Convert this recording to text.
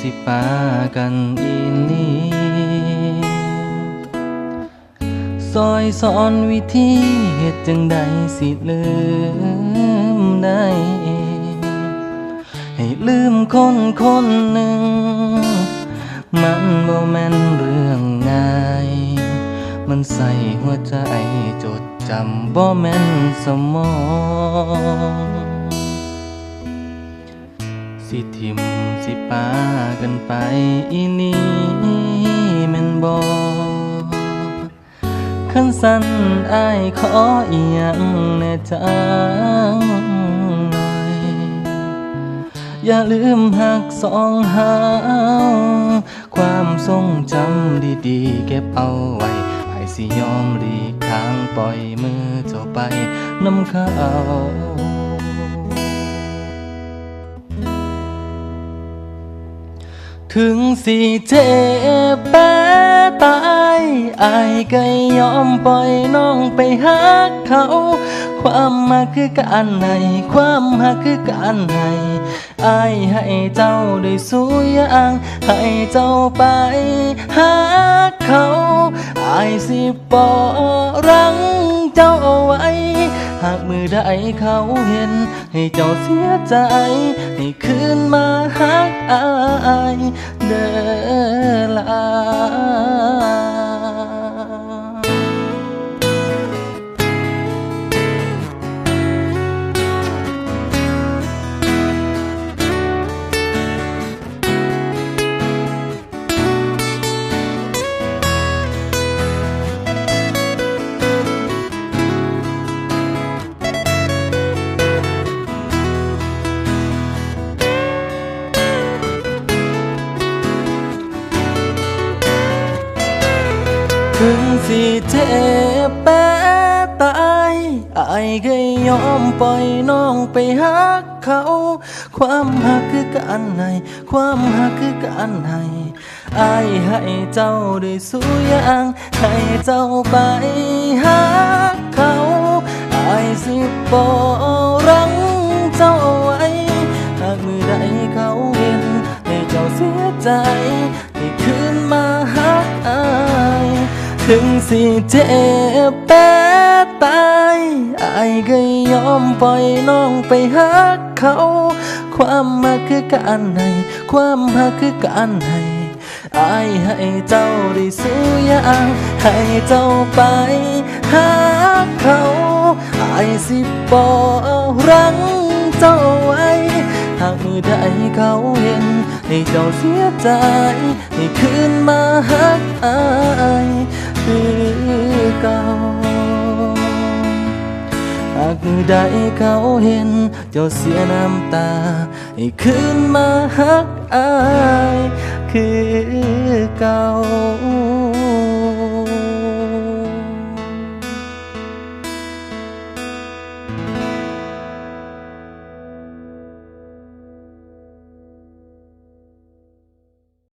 สิปากันอีนี้ซอยสอนวิธีเหตุจังใดสิลืมได้ให้ลืมคนคนหนึ่ง มันบ่แม่นเรื่องง่าย มันใส่หัวใจจดจำบ่แม่นสมอง สิทิมสิปากันไปอีนี้แม่นบ่ขันสันอายขออีหยังแน่จังหน่อยอย่าลืมหักสองหาความทรงจำดีๆ เก็บเอาไว้ไอสิยอมหลีกทางปล่อยมือเจ้าไปน้ำเขา ถึงสิเจ็บแปตายอายก็ยอมปล่อยน้องไปหาเขา ความมาคือการให้ความหักคือการให้อายให้เจ้าได้สู้ย่างให้เจ้าไปหาเขาอายสิปอรังเจ้าเอาไว้ หากมือใดเขาเห็น ให้เจ้าเสียใจ ให้คืนมาหักอายเด้อลา ถึงสิเจ็บแปตายอายก็ยอมปล่อยน้องไปหาเขา ความหักคือการให้ความหักคือการให้อายให้เจ้าได้สู้อย่างให้เจ้าไปหาเขาอายสิปอรังเจ้าไว้หากมือใดเขาเห็นให้เจ้าเสียใจ ถึงสิเจ็บแปะตายอายก็ยอมปล่อยน้องไปหาเขา ความมาคือการให้ความหักคือการให้อายให้เจ้าได้สู้ยางให้เจ้าไปหาเขาอายสิปอรังเจ้าไว้หากมือใดเขาเห็นให้เจ้าเสียใจให้คืนมาหักอาย ใดเขาเห็น เจ้าเสียน้ำตา ให้คืนมาหักอาย คือเก่า